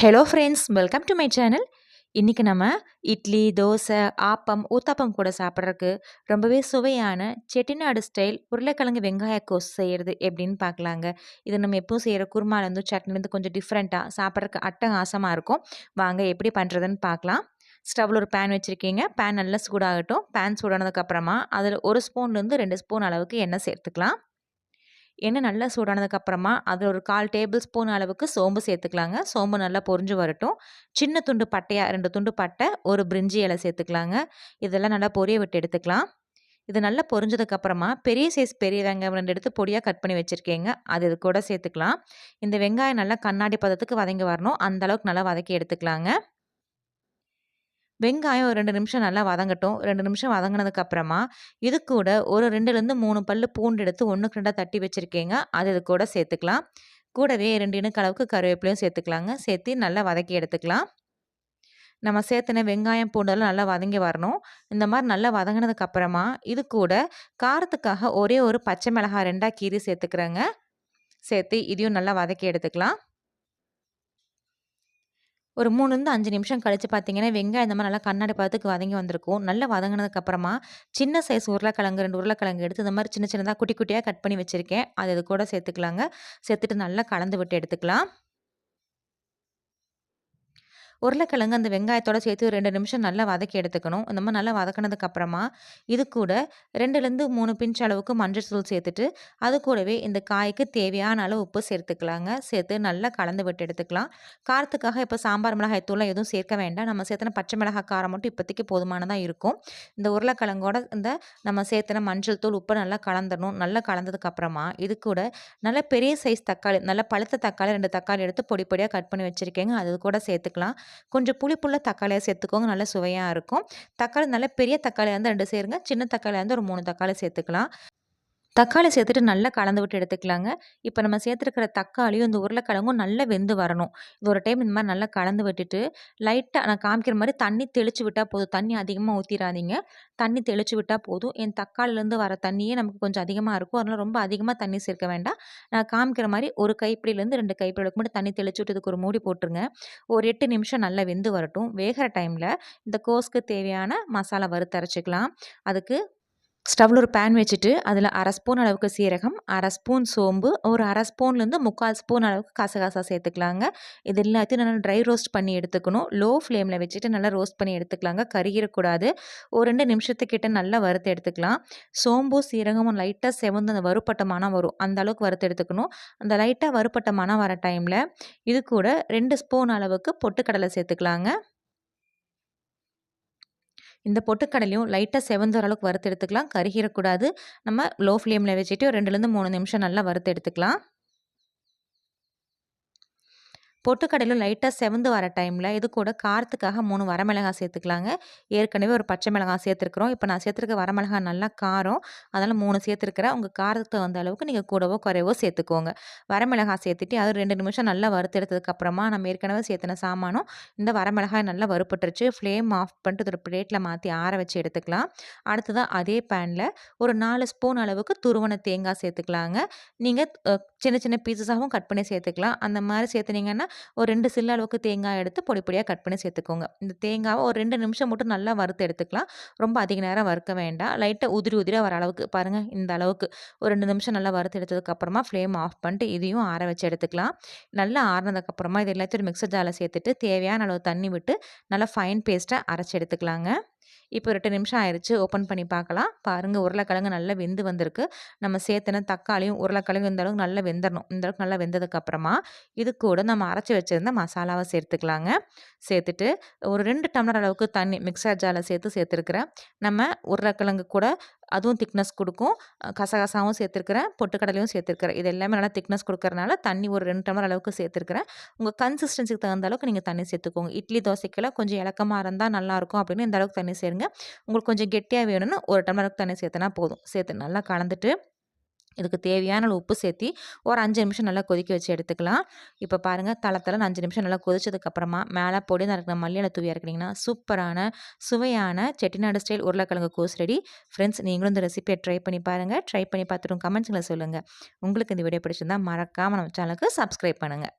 Hello friends welcome to my channel இன்றைக்கி நம்ம இட்லி தோசை ஆப்பம் ஊத்தாப்பம் கூட சாப்பிட்றதுக்கு ரொம்பவே சுவையான செட்டிநாடு ஸ்டைல் உருளைக்கிழங்கு வெங்காய கோஸ் செய்கிறது எப்படின்னு பார்க்கலாங்க. இது நம்ம எப்பவும் செய்கிற குருமாலேருந்து சட்னிலேருந்து கொஞ்சம் டிஃப்ரெண்ட்டாக சாப்பிட்றதுக்கு அட்டகாசமாக இருக்கும். வாங்க எப்படி பண்ணுறதுன்னு பார்க்கலாம். ஸ்டவ்வில் ஒரு பேன் வச்சுருக்கீங்க. பேன் நல்லா சூடாகட்டும். பேன் சூடானதுக்கப்புறமா அதில் ஒரு ஸ்பூன்லேருந்து ரெண்டு ஸ்பூன் அளவுக்கு எண்ணெய் சேர்த்துக்கலாம். எண்ணெய் நல்லா சூடானதுக்கப்புறமா அதில் ஒரு கால் டேபிள் ஸ்பூன் அளவுக்கு சோம்பு சேர்த்துக்கலாங்க. சோம்பு நல்லா பொறிஞ்சு வரட்டும். சின்ன துண்டு பட்டையாக ரெண்டு துண்டு பட்டை ஒரு பிரிஞ்சி இலை சேர்த்துக்கலாங்க. இதெல்லாம் நல்லா பொரிய விட்டு எடுத்துக்கலாம். இது நல்லா பொரிஞ்சதுக்கப்புறமா பெரிய சைஸ் பெரிய வெங்காயம் ரெண்டு எடுத்து பொடியாக கட் பண்ணி வச்சுருக்கீங்க. அது இது கூட சேர்த்துக்கலாம். இந்த வெங்காயம் நல்லா கண்ணாடி பதத்துக்கு வதங்கி வரணும். அந்தளவுக்கு நல்லா வதக்கி எடுத்துக்கலாங்க. வெங்காயம் ஒரு ரெண்டு நிமிஷம் நல்லா வதங்கட்டும். ரெண்டு நிமிஷம் வதங்கினதுக்கப்புறமா இது கூட ஒரு ரெண்டுலேருந்து மூணு பல் பூண்டு எடுத்து ஒன்றுக்கு ரெண்டாக தட்டி வச்சுருக்கீங்க. அது இது கூட சேர்த்துக்கலாம். கூடவே ரெண்டு இணுக்களவுக்கு கருவேப்பிலையும் சேர்த்துக்கலாங்க. சேர்த்து நல்லா வதக்கி எடுத்துக்கலாம். நம்ம சேர்த்துன வெங்காயம் பூண்டெல்லாம் நல்லா வதங்கி வரணும். இந்த மாதிரி நல்லா வதங்கினதுக்கப்புறமா இது கூட காரத்துக்காக ஒரே ஒரு பச்சை மிளகாய் ரெண்டாக கீரி சேர்த்துக்கிறேங்க. சேர்த்து இதையும் நல்லா வதக்கி எடுத்துக்கலாம். ஒரு மூணுலேருந்து அஞ்சு நிமிஷம் கழித்து பார்த்தீங்கன்னா வெங்காயம் இந்த மாதிரி நல்லா கண்ணாடி பார்த்துக்கு வதங்கி வந்திருக்கும். நல்லா வதங்கினதுக்கப்புறமா சின்ன சைஸ் உருளைக்கிழங்கு ரெண்டு உருளைக்கிழங்கு எடுத்து இந்த மாதிரி சின்ன சின்னதாக குட்டி குட்டியாக கட் பண்ணி வச்சுருக்கேன். அது இது கூட சேர்த்துக்கலாங்க. சேர்த்துட்டு நல்லா கலந்து விட்டு எடுத்துக்கலாம். உருளைக்கிழங்கு அந்த வெங்காயத்தோட சேர்த்து ரெண்டு நிமிஷம் நல்லா வதக்கி எடுத்துக்கணும். இந்த மாதிரி நல்லா வதக்கினதுக்கப்புறமா இது கூட ரெண்டுலேருந்து மூணு பிஞ்ச் அளவுக்கு மஞ்சள் தூள் சேர்த்துட்டு அது கூடவே இந்த காய்க்கு தேவையான அளவு உப்பு சேர்த்துக்கலாங்க. சேர்த்து நல்லா கலந்து விட்டு எடுத்துக்கலாம். காரத்துக்காக இப்போ சாம்பார் மிளகாய் தூளை எதுவும் சேர்க்க வேண்டாம். நம்ம சேர்த்துன பச்சை மிளகாய் காரம் மட்டும் இப்போதைக்கு போதுமானதாக இருக்கும். இந்த உருளைக்கிழங்கோட இந்த நம்ம சேர்த்துன மஞ்சள் தூள் உப்பு நல்லா கலந்துடணும். நல்லா கலந்ததுக்கப்புறமா இது கூட நல்ல பெரிய சைஸ் தக்காளி நல்ல பழுத்த தக்காளி ரெண்டு தக்காளி எடுத்து பொடி பொடியாக கட் பண்ணி வச்சுருக்கேங்க. அது கூட சேர்த்துக்கலாம். கொஞ்சம் புளிப்புள்ள தக்காளியாக சேர்த்துக்கோங்க. நல்ல சுவையாக இருக்கும். தக்காளி நல்ல பெரிய தக்காளியாக இருந்தால் ரெண்டு சேருங்க. சின்ன தக்காளியாக இருந்தால் ஒரு மூணு தக்காளி சேர்த்துக்கலாம். தக்காளி சேர்த்துட்டு நல்லா கலந்து விட்டு எடுத்துக்கலாங்க. இப்போ நம்ம சேர்த்துருக்கிற தக்காளியும் இந்த உருளைக்கிழங்கும் நல்லா வெந்து வரணும். இது ஒரு டைம் இந்த மாதிரி நல்லா கலந்து விட்டுட்டு லைட்டாக நான் காமிக்கிற மாதிரி தண்ணி தெளித்து விட்டால் போதும். தண்ணி அதிகமாக ஊற்றிடாதீங்க தண்ணி தெளித்து விட்டால் போதும். என் தக்காளிலேருந்து வர தண்ணியே நமக்கு கொஞ்சம் அதிகமாக இருக்கும். அதனால் ரொம்ப அதிகமாக தண்ணி சேர்க்க வேண்டாம். நான் காமிக்கிற மாதிரி ஒரு கைப்பிடிலேருந்து ரெண்டு கைப்பிடிக்கு மட்டும் தண்ணி தெளிச்சு விட்டதுக்கு ஒரு மூடி போட்டுருங்க. ஒரு எட்டு நிமிஷம் நல்லா வெந்து வரட்டும். வேகிற டைமில் இந்த கோஸ்க்கு தேவையான மசாலா வறுத்தரைச்சிக்கலாம் அதுக்கு ஸ்டவ்வில் ஒரு பேன் வச்சுட்டு அதில் அரை ஸ்பூன் அளவுக்கு சீரகம் அரை ஸ்பூன் சோம்பு ஒரு அரை ஸ்பூன்லேருந்து முக்கால் ஸ்பூன் அளவுக்கு கசகசா சேர்த்துக்கலாங்க. இது எல்லாத்தையும் நல்லா ட்ரை ரோஸ்ட் பண்ணி எடுத்துக்கணும். லோ ஃப்ளேமில் வச்சுட்டு நல்லா ரோஸ்ட் பண்ணி எடுத்துக்கலாங்க. கருகிடக்கூடாது. ஒரு ரெண்டு நிமிஷத்துக்கிட்ட நல்லா வறுத்து எடுத்துக்கலாம். சோம்பும் சீரகமும் லைட்டாக செவந்து அந்த வறுப்பட்ட மனம் வரும். அந்த அளவுக்கு வறுத்து எடுத்துக்கணும். அந்த லைட்டாக வறுப்பட்ட மனம் வர டைமில் இது கூட ரெண்டு ஸ்பூன் அளவுக்கு பொட்டுக்கடலை சேர்த்துக்கலாங்க. இந்த பொட்டுக்கடலையும் லைட்டாக செவந்து அளவுக்கு வறுத்து எடுத்துக்கலாம். கருகிடக்கூடாது. நம்ம லோ ஃப்ளேமில் வச்சுட்டு ஒரு ரெண்டுலேருந்து மூணு நிமிஷம் நல்லா வறுத்து எடுத்துக்கலாம். பொட்டுக்கடையில் லைட்டாக செவந்து வர டைமில் இது கூட காரத்துக்காக மூணு வரமிளகாய் சேர்த்துக்கலாங்க. ஏற்கனவே ஒரு பச்சை மிளகாய் சேர்த்துருக்குறோம். இப்போ நான் சேர்த்துருக்க வரமிளகாய் நல்லா காரம். அதனால் மூணு சேர்த்துருக்குறேன். உங்கள் காரத்துக்கு வந்த அளவுக்கு நீங்கள் கூடவோ குறைவோ சேர்த்துக்கோங்க. வரமிளகாய் சேர்த்துட்டு அது ரெண்டு நிமிஷம் நல்லா வறுத்து எடுத்ததுக்கப்புறமா நம்ம ஏற்கனவே சேர்த்துன சாமானும் இந்த வரமிளகாய் நல்லா வறுப்பட்டுருச்சு ஃப்ளேம் ஆஃப் பண்ணிட்டு ஒரு பிளேட்டில் மாற்றி ஆற வச்சு எடுத்துக்கலாம். அடுத்ததாக அதே பேனில் ஒரு நாலு ஸ்பூன் அளவுக்கு துருவன தேங்காய் சேர்த்துக்கலாங்க. நீங்கள் சின்ன சின்ன பீசஸாகவும் கட் பண்ணி சேர்த்துக்கலாம். அந்த மாதிரி சேர்த்துனீங்கன்னா ஒரு ரெண்டு சில்லு அளவுக்கு தேங்காய் எடுத்து பொடி பொடியாக கட் பண்ணி சேர்த்துக்கோங்க. இந்த தேங்காவை ஒரு ரெண்டு நிமிஷம் மட்டும் நல்லா வறுத்து எடுத்துக்கலாம். ரொம்ப அதிக நேரம் வறுக்க வேண்டாம். லைட்டாக உதிரி உதிரியாக வர அளவுக்கு பாருங்கள் இந்த அளவுக்கு. ஒரு ரெண்டு நிமிஷம் நல்லா வறுத்து எடுத்ததுக்கப்புறமா ஃப்ளேம் ஆஃப் பண்ணிட்டு இதையும் ஆற வச்சு எடுத்துக்கலாம். நல்லா ஆறினதுக்கப்புறமா இது எல்லாத்தையும் ஒரு மிக்சர் ஜாலில் சேர்த்துட்டு தேவையான அளவு தண்ணி விட்டு நல்லா ஃபைன் பேஸ்ட்டாக அரைச்சி எடுத்துக்கலாங்க. இப்போ ரெண்டு நிமிஷம் ஆயிடுச்சு ஓப்பன் பண்ணி பார்க்கலாம். பாருங்கள் உருளைக்கிழங்கு நல்லா வெந்து வந்திருக்கு. நம்ம சேர்த்துன தக்காளியும் உருளைக்கிழங்கு இந்த அளவுக்கு நல்லா வெந்துடணும் இந்த அளவுக்கு நல்லா வெந்ததுக்கப்புறமா இது கூட நம்ம அரைச்சி வச்சுருந்த மசாலாவை சேர்த்துக்கலாங்க. சேர்த்துட்டு ஒரு ரெண்டு டம்ளர் அளவுக்கு தண்ணி மிக்சர் ஜாரில் சேர்த்து சேர்த்துருக்குறேன். நம்ம உருளைக்கிழங்கு கூட அதுவும் திக்னஸ் கொடுக்கும். கசகசாவும் சேர்த்துருக்குறேன். பொட்டுக்கடலையும் சேர்த்துருக்குறேன். இது எல்லாமே நல்லா திக்னஸ் கொடுக்கறனால தண்ணி ஒரு ரெண்டு டம்ளர் அளவுக்கு சேர்த்துருக்குறேன். உங்கள் கன்சிஸ்டன்சிக்கு தகுந்த அளவுக்கு நீங்கள் தண்ணி சேர்த்துக்கோங்க. இட்லி தோசைக்கெல்லாம் கொஞ்சம் இலக்கமாக இருந்தால் நல்லாயிருக்கும் அப்படின்னு இந்த அளவுக்கு தண்ணி சேருங்க. உங்களுக்கு கொஞ்சம் கெட்டியாக வேணும்னு ஒரு டம்ளருக்கு தண்ணி சேர்த்தனா போதும். சேர்த்து நல்லா கலந்துட்டு இதுக்கு தேவையான உப்பு சேர்த்தி ஒரு அஞ்சு நிமிஷம் நல்லா கொதிக்க வச்சு எடுத்துக்கலாம். இப்போ பாருங்கள் தளத்தில் அஞ்சு நிமிஷம் நல்லா கொதிச்சதுக்கப்புறமா மேலே பொடி நடக்கிற மல்லியில் தூவி இருக்கிறீங்கன்னா சூப்பரான சுவையான செட்டிநாடு ஸ்டைல் உருளைக்கிழங்கு கோஸ் ரெடி. ஃப்ரெண்ட்ஸ் நீங்களும் இந்த ரெசிபியை ட்ரை பண்ணி பாருங்கள் ட்ரை பண்ணி பார்த்துட்டு கமெண்ட்ஸில் சொல்லுங்கள் உங்களுக்கு இந்த வீடியோ பிடிச்சிருந்தால் மறக்காமல் நம்ம சேனலுக்கு சப்ஸ்கிரைப் பண்ணுங்கள்